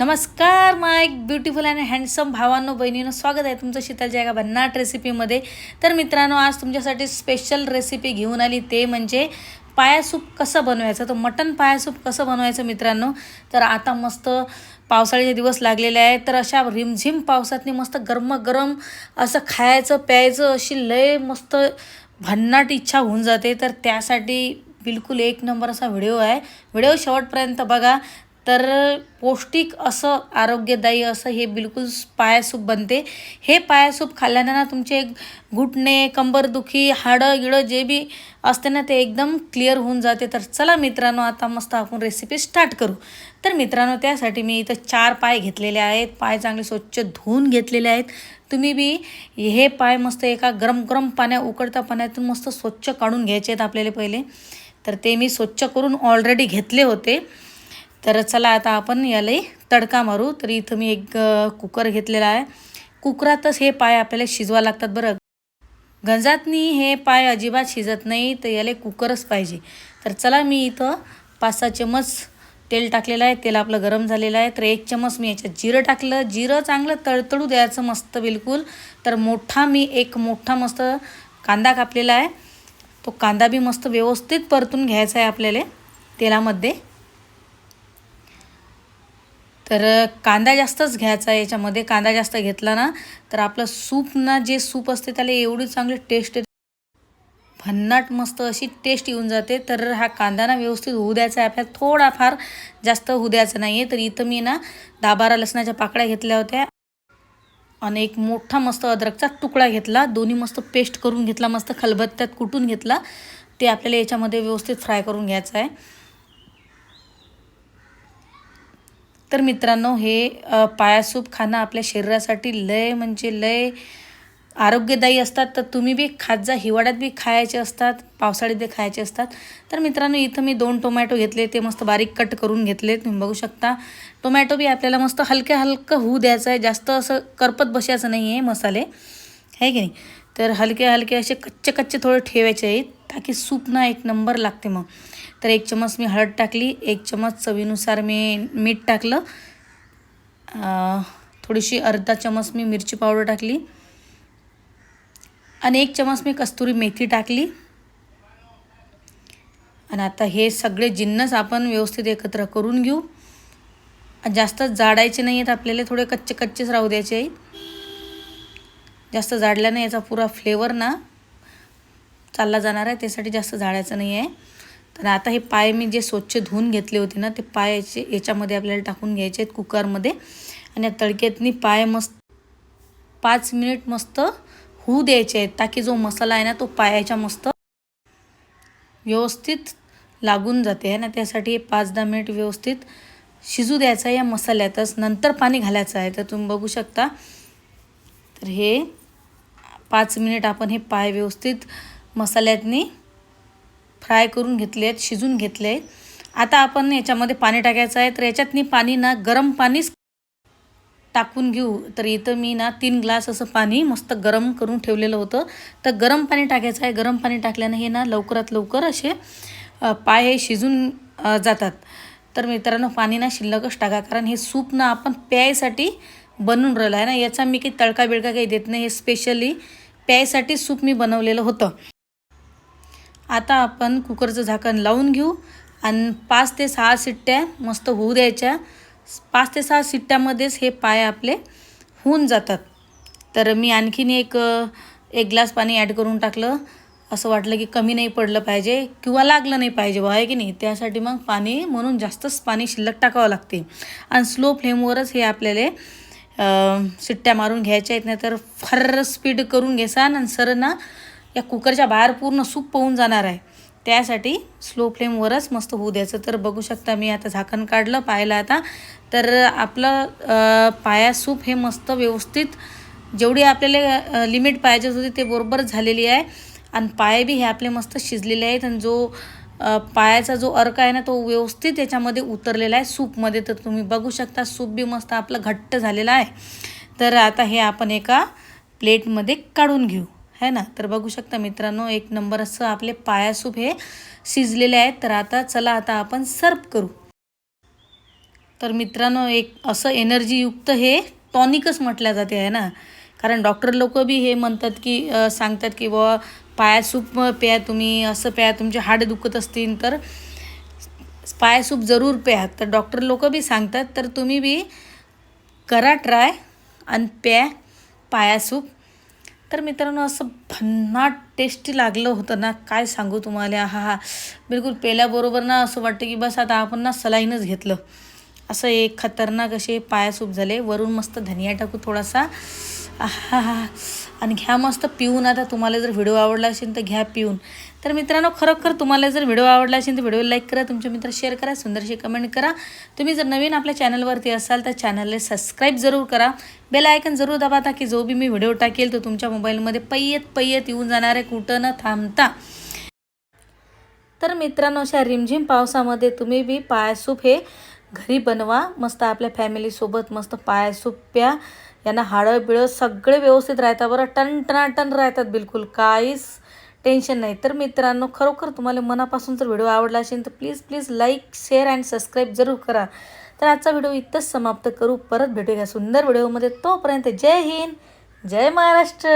नमस्कार माय beautiful and handsome भावांनो बहिणीनं स्वागत आहे तुमचं शीतल जयगा भन्नाट रेसिपीमध्ये तर मित्रांनो आज तुमच्यासाठी स्पेशल रेसिपी घेऊन आली ते म्हणजे पाया सूप कसं बनवायचं? तर मटन पाया सूप कसं बनवायचं मित्रांनो? तर आता मस्त पावसाळ्याचे दिवस लागलेले आहेत तर अशा रिमझिम पावसातनी मस्त गरम गरम असं खायचं प्यायचं अशी लय मस्त भन्नाट इच्छा होऊन जाते. तर त्यासाठी बिलकुल एक नंबर असा व्हिडिओ आहे. व्हिडिओ शेवटपर्यंत बघा. तर पौष्टिक असं आरोग्यदायी असं हे बिलकुल पायासूप बनते. हे पाया सूप खाल्ल्यानं ना तुमचे घुटणे कंबरदुखी हाडं गिडं जे बी असते ना ते एकदम क्लिअर होऊन जाते. तर चला मित्रांनो आता मस्त आपण रेसिपी स्टार्ट करू. तर मित्रांनो त्यासाठी मी इथं चार पाय घेतलेले आहेत. पाय चांगले स्वच्छ धुवून घेतलेले आहेत. तुम्ही बी हे पाय मस्त एका गरम गरम पाण्या उकळता पाण्यातून मस्त स्वच्छ काढून घ्यायचे आहेत आपल्याला पहिले. तर ते मी स्वच्छ करून ऑलरेडी घेतले होते. तर चला आता आपण यालाही तडका मारू. तर इथं मी एक कुकर घेतलेला आहे. कुकरातच हे पाय आपल्याला शिजवा लागतात बरं. गंजातनी हे पाय अजिबात शिजत नाही तर याला कुकरच पाहिजे. तर चला मी इथं पाच सहा चमच तेल टाकलेलं आहे. तेल आपलं गरम झालेलं आहे. तर एक चमच मी याच्यात जिरं टाकलं. जिरं चांगलं तळतळू द्यायचं मस्त बिलकुल. तर मोठा मी एक मोठा मस्त कांदा कापलेला आहे. तो कांदा बी मस्त व्यवस्थित परतून घ्यायचा आहे आपल्याला तेलामध्ये. तर कांदा जास्तच घ्यायचा आहे याच्यामध्ये. कांदा जास्त घेतला ना तर आपलं सूप ना जे सूप असते त्याला एवढी चांगली टेस्ट येते. भन्नाट मस्त अशी टेस्ट येऊन जाते. तर हा कांदा ना व्यवस्थित होऊ द्यायचा आहे. आपल्याला थोडाफार जास्त होऊ द्यायचा नाही आहे तर इथं मी ना दहा बारा लसणाच्या पाकळ्या घेतल्या होत्या. आणि एक मोठा मस्त अद्रकचा तुकडा घेतला. दोन्ही मस्त पेस्ट करून घेतला. मस्त खलबत्त्यात कुटून घेतला. ते आपल्याला याच्यामध्ये व्यवस्थित फ्राय करून घ्यायचं आहे. तर मित्रांनो हे पायासूप खाणं आपल्या शरीरासाठी लय म्हणजे लय आरोग्यदायी असतात. तर तुम्ही बी खात जा. हिवाळ्यात बी खायचे असतात पावसाळ्यात बी खायचे असतात. तर मित्रांनो इथं मी दोन टोमॅटो घेतले. ते मस्त बारीक कट करून घेतले तुम्ही बघू शकता. टोमॅटो बी आपल्याला मस्त हलक्या हलकं होऊ द्यायचं आहे. जास्त असं करपत बसायचं नाही आहे मसाले. आहे की नाही? तर हलके हलके असे कच्चे कच्चे थोडे ठेवायचे आहेत. ताकी सूप ना एक नंबर लागते मग. तर एक चमच मी हळद टाकली एक चमच चवीनुसार मी मीठ टाकलं. थोडीशी अर्धा चमच मी मिरची पावडर टाकली. आणि एक चमच मी कस्तुरी मेथी टाकली. आणि आता हे सगळे जिन्नस आपण व्यवस्थित एकत्र करून घेऊ. जास्त जाडायचे नाही आहेत आपल्याला थोडे कच्चे कच्चेच राहू द्यायचे आहेत. जास्त जाडल्याने याचा पुरा फ्लेवर ना. चालला जाणार आहे त्यासाठी जास्त जाडायचं नाही आहे. तर आता हे पाय मी जे स्वच्छ धुवून घेतले होते ना ते पायाचे याच्यामध्ये आपल्याला टाकून घ्यायचे आहेत कुकरमध्ये. आणि या तडक्यातनी पाय मस्त पाच मिनिट मस्त होऊ द्यायचे आहेत ताकी जो मसाला आहे ना तो पायाच्या मस्त व्यवस्थित लागून जाते आहे ना. त्यासाठी पाच दहा मिनिट व्यवस्थित शिजू द्यायचं आहे या मसाल्यातच. नंतर पाणी घालायचं आहे तर तुम्ही बघू शकता. तर हे पाच मिनिट आपण हे पाय व्यवस्थित मसाल्यातनी फ्राय करून घेतले आहेत शिजून घेतले आहेत आता आपण याच्यामध्ये पाणी टाकायचं आहे तर याच्यातनी पाणी ना गरम पाणीच टाकून घेऊ. तर इथं मी ना तीन ग्लास असं पाणी मस्त गरम करून ठेवलेलं होतं. तर गरम पाणी टाकायचं आहे. गरम पाणी टाकल्यानं हे ना लवकरात लवकर असे पाय हे शिजून जातात. तर मित्रांनो पाणी ना शिल्लकच टाका कारण हे सूप ना आपण प्यायसाठी बनवून राहिलं आहे ना. याचा मी काही तडका बिडका काही देत नाही. हे स्पेशली प्यायसाठी सूप मी बनवलेलं होतं. आता आपण कुकरचं झाकण लावून घेऊ. आणि पाच ते सहा शिट्ट्या मस्त होऊ द्यायच्या. पाच ते सहा शिट्ट्यामध्येच हे पाय आपले होऊन जातात. तर मी आणखीन एक एक ग्लास पाणी ॲड करून टाकलं. असं वाटलं की कमी नाही पडलं पाहिजे किंवा लागलं नाही पाहिजे बा आहे की नाही? त्यासाठी मग पाणी म्हणून जास्तच पाणी शिल्लक टाकावं लागते. आणि स्लो फ्लेमवरच हे आपल्याला शिट्ट्या मारून घ्यायच्या आहेत. नाही तर फार स्पीड करून घेसान आणि सर ना या कुकरच्या बाहेर पूर्ण सूप पोहून जाणार आहे. त्यासाठी स्लो फ्लेमवरच मस्त होऊ द्यायचं. तर बघू शकता मी आता झाकण काढलं पाहिलं आता. तर आपलं पाया सूप हे मस्त व्यवस्थित जेवढी आपल्याला लिमिट पाहिजे होती ते बरोबर झालेली आहे. आणि पाय बी हे आपले मस्त शिजलेले आहेत आणि जो पायाचा जो अर्क आहे ना तो व्यवस्थित याच्यामध्ये उतरलेला आहे सूपमध्ये. तर तुम्ही बघू शकता सूप बी मस्त आपलं घट्ट झालेलं आहे. तर आता हे आपण एका प्लेटमध्ये काढून घेऊ. है ना? तर बघू शकता मित्रांनो एक नंबर असं आपले पाया सूप हे शिजलेले आहेत. तर आता चला आता आपण सर्व करू. तर मित्रांनो एक असं एनर्जीयुक्त हे टॉनिकच म्हटल्या जाते आहे ना? कारण डॉक्टर लोक बी हे म्हणतात की सांगतात की बुवा पाया सूप प्या तुम्ही असं प्या तुमचे हाड दुखत असतील तर पाया सूप जरूर प्या. तर डॉक्टर लोक बी सांगतात तर तुम्ही बी करा ट्राय आणि प्या पाया सूप तर मित्रांनो असं भन्नाट टेस्टी लागलं होतं ना काय सांगू तुम्हाला? हा हा. बिलकुल पेल्याबरोबर ना असं वाटतं की बस आता आपण ना सलाईनच घेतलं. असं एक खतरनाक असे पाया सूप झाले. वरून मस्त धनिया टाकू थोडासा. आणि घ्या मस्त पिऊन आता. तुम्हाला जर व्हिडिओ आवडला असेल तर घ्या पिऊन. तर मित्रांनो खरोखर तुम्हाला जर व्हिडिओ आवडला असेल तर व्हिडिओ लाईक करा. तुमच्या मित्र शेअर करा. सुंदरशी कमेंट करा. तुम्ही जर नवीन आपल्या चॅनलवरती असाल तर चॅनलला सबस्क्राईब जरूर करा. बेल आयकन जरूर दाबा ताकी जो बी मी व्हिडिओ टाकेल तो तुमच्या मोबाईलमध्ये पय्यत पय्यत येऊन जाणार आहे. कुठं न थांबता. तर मित्रांनो अशा रिमझिम पावसामध्ये तुम्ही बी पायसूप हे घरी बनवा मस्त आपल्या फॅमिलीसोबत मस्त पाय सोप्या यांना हाडं बिळं सगळे व्यवस्थित राहतात बरं. टन राहतात बिलकुल काहीच टेन्शन नाही. तर मित्रांनो खरोखर तुम्हाला मनापासून जर व्हिडिओ आवडला असेल तर please please like share and subscribe जरूर करा. तर आजचा व्हिडिओ इथंच समाप्त करू. परत भेटूया सुंदर व्हिडिओमध्ये तोपर्यंत जय हिंद जय महाराष्ट्र.